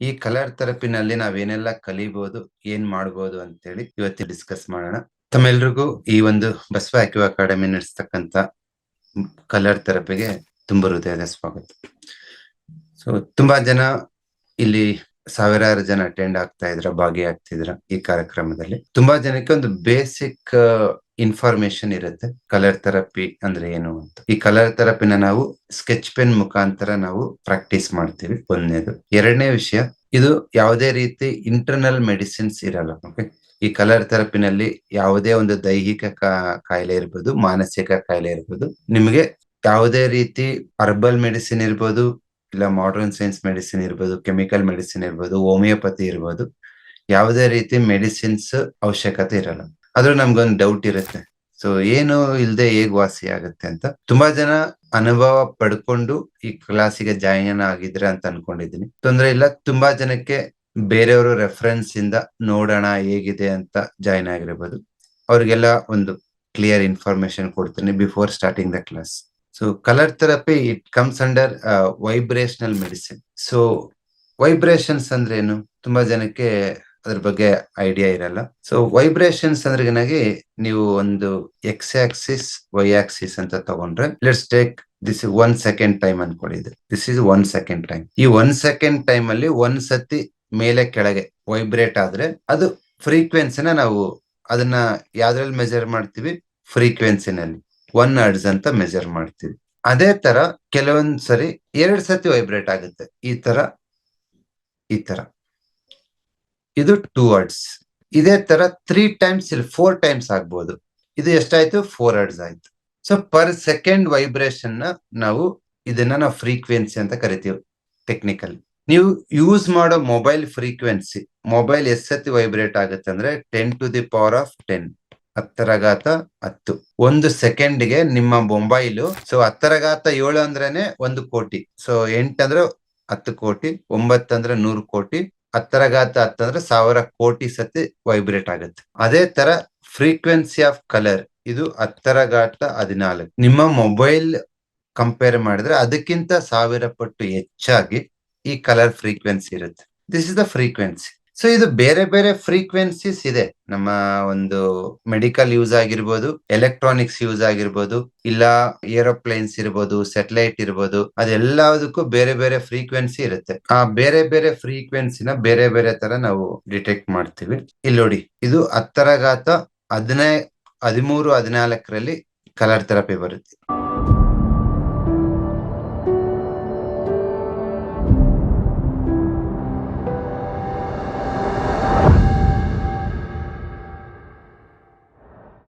ಈ ಕಲರ್ ಥೆರಪಿನಲ್ಲಿ ನಾವೇನೆಲ್ಲ ಕಲಿಬಹುದು ಏನ್ ಮಾಡ್ಬೋದು ಅಂತೇಳಿ ಇವತ್ತು ಡಿಸ್ಕಸ್ ಮಾಡೋಣ. ತಮ್ಮೆಲ್ರಿಗೂ ಈ ಒಂದು ಬಸವ ಆಕ್ಯೂ ಅಕಾಡೆಮಿ ನಡೆಸ್ತಕ್ಕಂತ ಕಲರ್ ಥೆರಪಿಗೆ ತುಂಬ ಹೃದಯದ ಸ್ವಾಗತ. ಸೊ ತುಂಬಾ ಜನ ಇಲ್ಲಿ ಸಾವಿರಾರು ಜನ ಅಟೆಂಡ್ ಆಗ್ತಾ ಇದ್ರ, ಭಾಗಿಯಾಗ್ತಿದ್ರ ಈ ಕಾರ್ಯಕ್ರಮದಲ್ಲಿ. ತುಂಬಾ ಜನಕ್ಕೆ ಒಂದು ಬೇಸಿಕ್ ಇನ್ಫಾರ್ಮೇಶನ್ ಇರುತ್ತೆ. ಕಲರ್ ಥೆರಪಿ ಅಂದ್ರೆ ಏನು ಅಂತ. ಈ ಕಲರ್ ಥೆರಪಿನ ನಾವು ಸ್ಕೆಚ್ ಪೆನ್ ಮುಖಾಂತರ ನಾವು ಪ್ರಾಕ್ಟೀಸ್ ಮಾಡ್ತೀವಿ. ಒಂದನೇದು. ಎರಡನೇ ವಿಷಯ, ಇದು ಯಾವುದೇ ರೀತಿ ಇಂಟರ್ನಲ್ ಮೆಡಿಸಿನ್ಸ್ ಇರಲ್ಲ. ಓಕೆ ಈ ಕಲರ್ ಥೆರಪಿನಲ್ಲಿ ಯಾವುದೇ ಒಂದು ದೈಹಿಕ ಕಾಯಿಲೆ ಇರ್ಬೋದು, ಮಾನಸಿಕ ಕಾಯಿಲೆ ಇರ್ಬೋದು, ನಿಮಗೆ ಯಾವುದೇ ರೀತಿ ಹರ್ಬಲ್ ಮೆಡಿಸಿನ್ ಇರ್ಬೋದು ಇಲ್ಲ ಮಾಡರ್ನ್ ಸೈನ್ಸ್ ಮೆಡಿಸಿನ್ ಇರ್ಬೋದು ಕೆಮಿಕಲ್ ಮೆಡಿಸಿನ್ ಇರ್ಬೋದು ಹೋಮಿಯೋಪತಿ ಇರ್ಬೋದು, ಯಾವುದೇ ರೀತಿ ಮೆಡಿಸಿನ್ಸ್ ಅವಶ್ಯಕತೆ ಇರಲ್ಲ. ಆದ್ರೂ ನಮ್ಗೊಂದು ಡೌಟ್ ಇರುತ್ತೆ. ಸೊ ಏನು ಇಲ್ಲದೆ ಹೇಗ್ ವಾಸಿ ಆಗುತ್ತೆ ಅಂತ. ತುಂಬಾ ಜನ ಅನುಭವ ಪಡ್ಕೊಂಡು ಈ ಕ್ಲಾಸಿಗೆ ಜಾಯಿನ್ ಆಗಿದ್ರೆ ಅಂತ ಅನ್ಕೊಂಡಿದೀನಿ ತೊಂದ್ರೆ ಇಲ್ಲ, ತುಂಬಾ ಜನಕ್ಕೆ ಬೇರೆಯವರು ರೆಫರೆನ್ಸ್ ಇಂದ ನೋಡೋಣ ಹೇಗಿದೆ ಅಂತ ಜಾಯಿನ್ ಆಗಿರ್ಬೋದು. ಅವ್ರಿಗೆಲ್ಲ ಒಂದು ಕ್ಲಿಯರ್ ಇನ್ಫಾರ್ಮೇಶನ್ ಕೊಡ್ತೀನಿ before starting the class so colour therapy it comes under vibrational medicine so vibrations ಅಂದ್ರೆ ಏನು? ತುಂಬಾ ಜನಕ್ಕೆ ಅದ್ರ ಬಗ್ಗೆ ಐಡಿಯಾ ಇರಲ್ಲ. ಸೊ ವೈಬ್ರೇಷನ್ಸ್ ಅಂದ್ರೆನಾಗಿ ನೀವು ಒಂದು ಎಕ್ಸ್ ಆಕ್ಸಿಸ್ ವೈ ಆಕ್ಸಿಸ್ ಅಂತ ತಗೊಂಡ್ರೆ let's take this one second time ಅನ್ಕೊಳ್ಳಿ this is one second time ಈ ಒನ್ ಸೆಕೆಂಡ್ ಟೈಮ್ ಅಲ್ಲಿ ಒಂದ್ ಸತಿ ಮೇಲೆ ಕೆಳಗೆ ವೈಬ್ರೇಟ್ ಆದ್ರೆ, ಅದು ಫ್ರೀಕ್ವೆನ್ಸಿನ ನಾವು ಅದನ್ನ ಯಾವ್ದ್ರಲ್ಲಿ ಮೆಜರ್ ಮಾಡ್ತೀವಿ? ಫ್ರೀಕ್ವೆನ್ಸಿನಲ್ಲಿ ಒನ್ ಅರ್ಡ್ಸ್ ಅಂತ ಮೆಜರ್ ಮಾಡ್ತೀವಿ. ಅದೇ ತರ ಕೆಲವೊಂದ್ ಸರಿ ಎರಡ್ ಸತಿ ವೈಬ್ರೇಟ್ ಆಗುತ್ತೆ. ಈ ತರ ಈ ತರ. ಇದು ಟೂ ಅರ್ಡ್ಸ್ ಇದೇ ತರ ತ್ರೀ ಟೈಮ್ಸ್ ಇಲ್ಲಿ ಫೋರ್ ಟೈಮ್ಸ್ ಆಗ್ಬೋದು. ಇದು ಎಷ್ಟಾಯ್ತು? ಫೋರ್ ಅರ್ಡ್ಸ್ ಆಯ್ತು. ಸೊ ಪರ್ ಸೆಕೆಂಡ್ ವೈಬ್ರೇಷನ್ನ ನಾವು ಇದನ್ನ ನಾವು ಫ್ರೀಕ್ವೆನ್ಸಿ ಅಂತ ಕರಿತೀವಿ ಟೆಕ್ನಿಕಲ್ ನೀವು ಯೂಸ್ ಮಾಡೋ ಮೊಬೈಲ್ ಫ್ರೀಕ್ವೆನ್ಸಿ ಮೊಬೈಲ್ ಎಷ್ಟ್ ಸತಿ ವೈಬ್ರೇಟ್ ಆಗುತ್ತೆ ಅಂದ್ರೆ ten to the power of ten ಹತ್ತರಘಾತ ಹತ್ತು. ಒಂದು ಸೆಕೆಂಡ್ಗೆ ನಿಮ್ಮ ಮೊಬೈಲು, ಸೊ ಹತ್ತರಘಾತ ಏಳು ಅಂದ್ರೇನೆ ಒಂದು ಕೋಟಿ. ಸೊ ಎಂಟಂದ್ರೆ ಹತ್ತು ಕೋಟಿ ಒಂಬತ್ತಂದ್ರೆ ನೂರು ಕೋಟಿ ಹತ್ತರಘಾತ ಹತ್ತಂದ್ರೆ ಸಾವಿರ ಕೋಟಿ ಸತಿ ವೈಬ್ರೇಟ್ ಆಗುತ್ತೆ. ಅದೇ ತರ ಫ್ರೀಕ್ವೆನ್ಸಿ ಆಫ್ ಕಲರ್ ಇದು ಹತ್ತರಘಾತ ಹದಿನಾಲ್ಕು. ನಿಮ್ಮ ಮೊಬೈಲ್ ಕಂಪೇರ್ ಮಾಡಿದ್ರೆ ಅದಕ್ಕಿಂತ ಸಾವಿರ ಪಟ್ಟು ಹೆಚ್ಚಾಗಿ ಈ ಕಲರ್ ಫ್ರೀಕ್ವೆನ್ಸಿ ಇರುತ್ತೆ. This is the frequency so ಇದು ಬೇರೆ ಬೇರೆ ಫ್ರೀಕ್ವೆನ್ಸೀಸ್ ಇದೆ. ನಮ್ಮ ಒಂದು ಮೆಡಿಕಲ್ ಯೂಸ್ ಆಗಿರ್ಬೋದು ಎಲೆಕ್ಟ್ರಾನಿಕ್ಸ್ ಯೂಸ್ ಆಗಿರ್ಬೋದು, ಇಲ್ಲ ಏರೋಪ್ಲೇನ್ಸ್ ಇರ್ಬೋದು ಸೆಟಲೈಟ್ ಇರ್ಬೋದು, ಅದೆಲ್ಲದಕ್ಕೂ ಬೇರೆ ಬೇರೆ ಫ್ರೀಕ್ವೆನ್ಸಿ ಇರುತ್ತೆ. ಆ ಬೇರೆ ಬೇರೆ ಫ್ರೀಕ್ವೆನ್ಸಿನ ಬೇರೆ ಬೇರೆ ತರ ನಾವು ಡಿಟೆಕ್ಟ್ ಮಾಡ್ತೀವಿ. ಇಲ್ಲಿ ನೋಡಿ, ಇದು ಹತ್ತರಘಾತ ಹದಿನೈ, ಹದಿಮೂರು, ಹದಿನಾಲ್ಕರಲ್ಲಿ ಕಲರ್ ಥೆರಪಿ ಬರುತ್ತೆ.